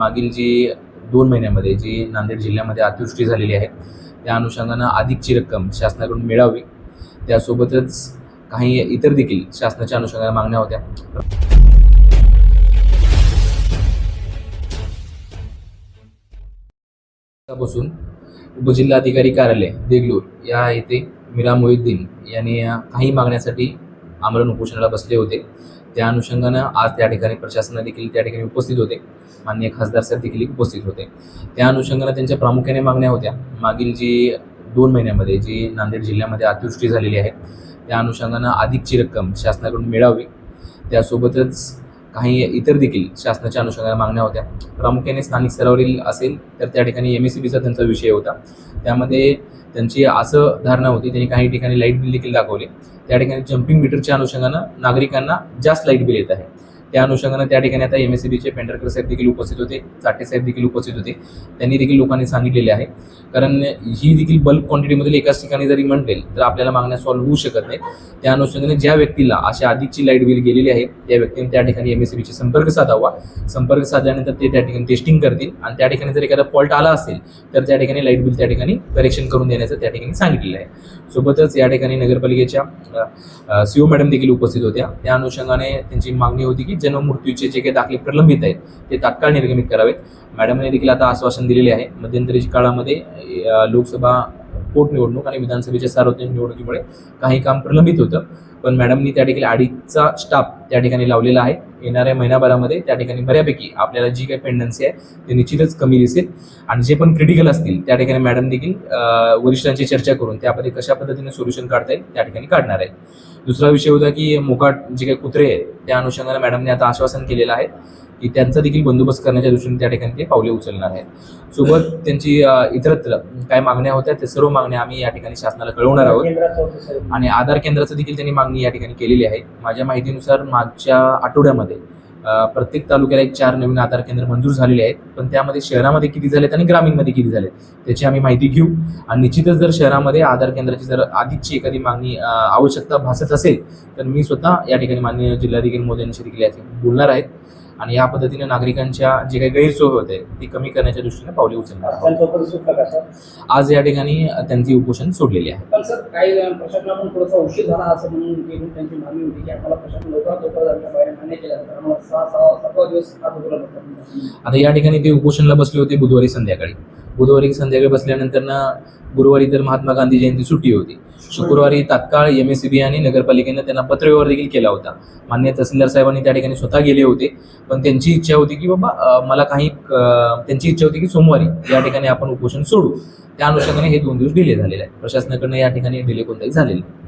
मागील जी दोन महिन्यामध्ये जी नांदेड जिल्ह्यामध्ये अतिवृष्टी झालेली आहे त्या अनुषंगानं अधिकची रक्कम शासनाकडून मिळावी. त्यासोबतच काही इतर देखील शासनाच्या अनुषंगाने मागण्या होत्या. पासून उपजिल्हाधिकारी कार्यालय देगलूर या येथे मिरा मोहिद्दीन यांनी काही मागण्यासाठी आमरण उपोषणाला बसले होते. त्या अनुषंगानं आज त्या ठिकाणी प्रशासन देखील त्या ठिकाणी उपस्थित होते. माननीय खासदार साहेब देखील उपस्थित होते. त्या अनुषंगानं त्यांच्या प्रामुख्याने मागण्या होत्या. मागील जी दोन महिन्यामध्ये जी नांदेड जिल्ह्यामध्ये अतिवृष्टी झालेली आहे त्या अनुषंगानं अधिकची रक्कम शासनाकडून मिळावी. त्यासोबतच काही इतर देखील शासनाच्या अनुषंगाने मागण्या होत्या. प्रामुख्याने स्थानिक स्तरावरील असेल तर त्या ठिकाणी एम एस सी बीचा त्यांचा विषय होता. त्यामध्ये त्यांची असं धारणा होती त्यांनी काही ठिकाणी लाइट बिल देखील दाखवले. त्या ठिकाणी जम्पिंग मीटरच्या अनुषंगानं नागरिकांना जास्त लाइट बिल येत आहे. त्या अनुषंगानं त्या ठिकाणी आता एम एस सी बीचे पेंढरकर साहेब देखील उपस्थित होते चाटे साहेब देखील उपस्थित होते. त्यांनी देखील लोकांनी सांगितलेले आहे. कारण ही देखील बल्क क्वांटिटीमधील एकाच ठिकाणी जरी म्हणेल तर आपल्याला मागण्या सॉल्व्ह होऊ शकत नाही त्या अनुषंगाने ज्या व्यक्तीला अशा अधिकची लाइट बिल गेलेली आहे त्या व्यक्तीने त्या ठिकाणी एम एस सी बीशी संपर्क साधावा. संपर्क साधल्यानंतर ते त्या ठिकाणी टेस्टिंग करतील आणि त्या ठिकाणी जर एखादा फॉल्ट आला असेल तर त्या ठिकाणी लाइट बिल त्या ठिकाणी करेक्शन करून देण्याचं त्या ठिकाणी सांगितलेलं आहे. सोबतच या ठिकाणी नगरपालिकेच्या सीओ मॅडम देखील उपस्थित होत्या. त्या अनुषंगाने त्यांची मागणी होती की जन्ममृत्यूचे जे काही दाखले प्रलंबित आहेत ते तात्काळ निर्गमित करावेत. मॅडमने देखील आता आश्वासन दिलेले आहे. मध्यंतरीच्या काळामध्ये लोकसभा पोटनिवडणूक आणि विधानसभेच्या सार्वत्रिक निवडणुकीमुळे काही काम प्रलंबित होतं. पण मॅडमनी त्या ठिकाणी अडीचचा स्टाफ त्या ठिकाणी लावलेला आहे. येणाऱ्या महिनाभरामध्ये त्या ठिकाणी बऱ्यापैकी आपल्याला जी काही पेंडन्सी आहे ते निश्चितच कमी दिसेल. आणि जे पण क्रिटिकल असतील त्या ठिकाणी मॅडम देखील वरिष्ठांची चर्चा करून त्यामध्ये कशा पद्धतीने सोल्युशन काढता येईल त्या ठिकाणी काढणार आहे दुसरा विषय होता की मोकाट जे काही कुत्रे आहेत त्या अनुषंगाने मॅडमने आता आश्वासन केलेलं आहे की त्यांचा देखील बंदोबस्त करण्याच्या दृष्टीने त्या ठिकाणी ते पावले उचलणार आहेत. सोबत त्यांची इतरत्र काय मागण्या होत्या त्या सर्व मागण्या आम्ही या ठिकाणी शासनाला कळवणार आहोत. आणि आधार केंद्राचं देखील त्यांनी मागणी या ठिकाणी केलेली आहे. माझ्या माहितीनुसार मागच्या आठवड्यामध्ये प्रत्येक तालुक्याला एक चार नवीन आधार केंद्र मंजूर झालेले आहेत. पण त्यामध्ये शहरामध्ये किती झालेत आणि ग्रामीणमध्ये किती झालेत त्याची आम्ही माहिती घेऊ. आणि निश्चितच जर शहरामध्ये आधार केंद्राची जर आधीची एखादी मागणी आवश्यकता भासत असेल तर मी स्वतः या ठिकाणी माननीय जिल्हाधिकारी मोदयांशी देखील बोलणार आहेत आणि या पद्धतीने नागरिकांच्या जे काही गैरसोय होते ती कमी करण्याच्या दृष्टीने पावले उचलणार आज या ठिकाणी त्यांची उपोषण सोडलेली आहे. पण सर काही प्रशासनाकडून थोडासा उशीर झाला असं म्हणून घेऊन त्यांची मागणी होती की आम्हाला प्रशासन लवकरात लवकर आमच्या बाहेर मान्य केलं तर आम्हाला सहा सहा सातवा दिवस हात उघडला होता आता या ठिकाणी ते उपोषणला बसले होते बुधवारी संध्याकाळी. बुधवारी संध्याकाळी बसल्यानंतर ना गुरुवारी तर महात्मा गांधी जयंती सुट्टी होती. शुक्रवारी तात्काळ एम एस सी बी आणि नगरपालिकेनं त्यांना पत्रव्यवहार देखील केला होता. मान्य तहसीलदार साहेबांनी त्या ठिकाणी स्वतः गेले होते. पण त्यांची इच्छा होती की बाबा मला काही त्यांची इच्छा होती की सोमवारी या ठिकाणी आपण उपोषण सोडू. त्या अनुषंगाने हे दोन दिवस डिले झालेले आहे प्रशासनाकडनं या ठिकाणी डिले कोणताही झालेला नाही.